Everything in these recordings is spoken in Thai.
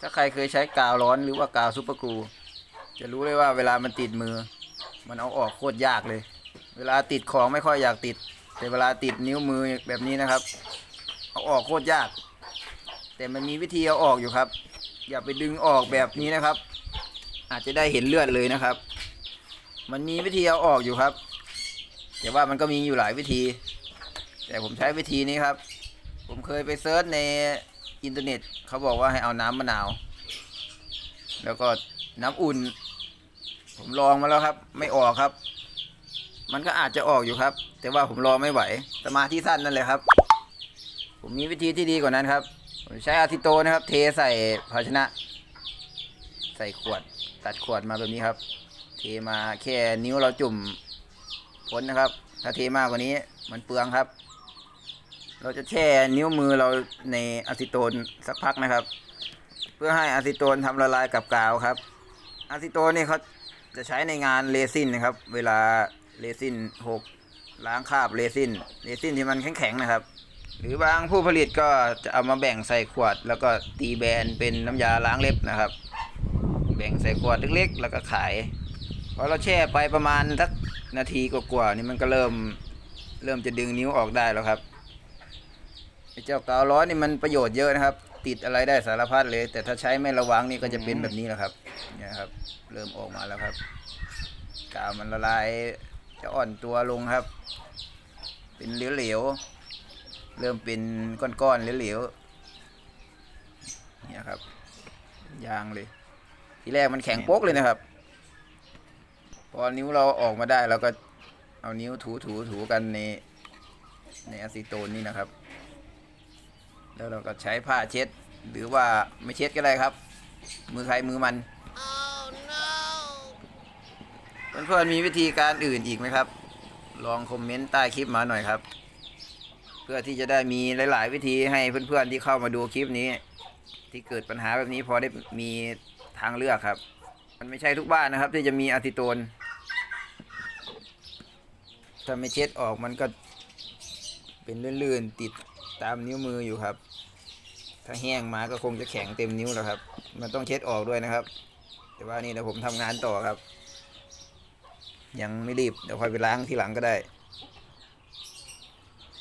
ถ้าใครเคยใช้กาวร้อนหรือว่ากาวซุปเปอร์กลูจะรู้เลยว่าเวลามันติดมือ มันเอาออกโคตรยากเลย เวลาติดของไม่ค่อยอยากติด แต่เวลาติดนิ้วมือแบบนี้นะครับ เอาออกโคตรยาก แต่มันมีวิธีเอาออกอยู่ครับ อย่าไปดึงออกแบบนี้นะครับ อาจจะได้เห็นเลือดเลยนะครับ มันมีวิธีเอาออกอยู่ครับ แต่ว่ามันก็มีอยู่หลายวิธี แต่ผมใช้วิธีนี้ครับ ผมเคยไปเซิร์ชใน อินเทอร์เน็ตเขาบอกว่าให้เอาน้ำมะนาว แล้วก็น้ำอุ่น ผมลองมาแล้วครับ ไม่ออกครับ มันก็อาจจะออกอยู่ครับ แต่ว่าผมรอไม่ไหว สมาธิสั้นนั่นแหละครับ ผมมีวิธีที่ดีกว่านั้นครับ ผมใช้อะซิโตนะครับ เทใส่ภาชนะ ใส่ขวด ตัดขวดมาแบบนี้ครับ เทมาแค่นิ้วเราจุ่มพ้นนะครับ ถ้าเทมากกว่านี้มันเปลืองครับ เราจะแช่นิ้วมือเราในอะซิโตนสักพักนะครับ เพื่อให้อะซิโตนทำละลายกับกาวครับอะซิโตนนี่เขาจะใช้ในงานเรซินนะครับ เวลาเรซินหกล้างคราบเรซินเรซินที่มันแข็งๆนะครับ หรือบางผู้ผลิตก็จะเอามาแบ่งใส่ขวด แล้วก็ตีแบรนด์เป็นน้ำยาล้างเล็บนะครับ แบ่งใส่ขวดเล็กๆ แล้วก็ขายพอเราแช่ไปประมาณสักนาทีกว่าๆนี่มันก็เริ่มเริ่มจะดึงนิ้วออกได้แล้วครับ ไอ้เจ้ากาวร้อนนี่มันประโยชน์เยอะนะครับ ติดอะไรได้สารพัดเลย แต่ถ้าใช้ไม่ระวังนี่ก็จะเป็นแบบนี้แหละครับเนี่ยครับ เริ่มออกมาแล้วครับ กาวมันละลายจะอ่อนตัวลงครับ เป็นเหลวๆเริ่มเป็นก้อนๆเหลวๆเนี่ยครับยางเลย ทีแรกมันแข็งโป๊กเลยนะครับ พอนิ้วเราออกมาได้เราก็เอานิ้วถูถูถูกันในในอะซิโตนนี่นะครับ แล้วเราก็ใช้ผ้าเช็ด หรือว่าไม่เช็ดก็ได้ครับ มือใครมือมันเพื่อนๆมีวิธีการอื่นอีกไหมครับ ลองคอมเมนต์ใต้คลิปมาหน่อยครับ เพื่อที่จะได้มีหลาย ๆ วิธีให้เพื่อนๆที่เข้ามาดูคลิปนี้ ที่เกิดปัญหาแบบนี้พอได้มีทางเลือกครับ มันไม่ใช่ทุกบ้านนะครับ ที่จะมีอะซิโตนถ้าไม่เช็ดออกมันก็เป็นลื่นๆติด ตามนิ้วมืออยู่ครับ ถ้าแห้งมาก็คงจะแข็งเต็มนิ้วแล้วครับ มันต้องเช็ดออกด้วยนะครับ แต่ว่านี่เดี๋ยวผมทำงานต่อครับ ยังไม่รีบเดี๋ยวค่อยไปล้างทีหลังก็ได้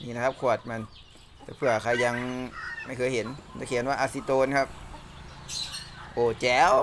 นี่นะครับ ขวดมันเผื่อใครยังไม่เคยเห็นจะเขียนว่าอะซิโตนครับ โอ้แจ๋ว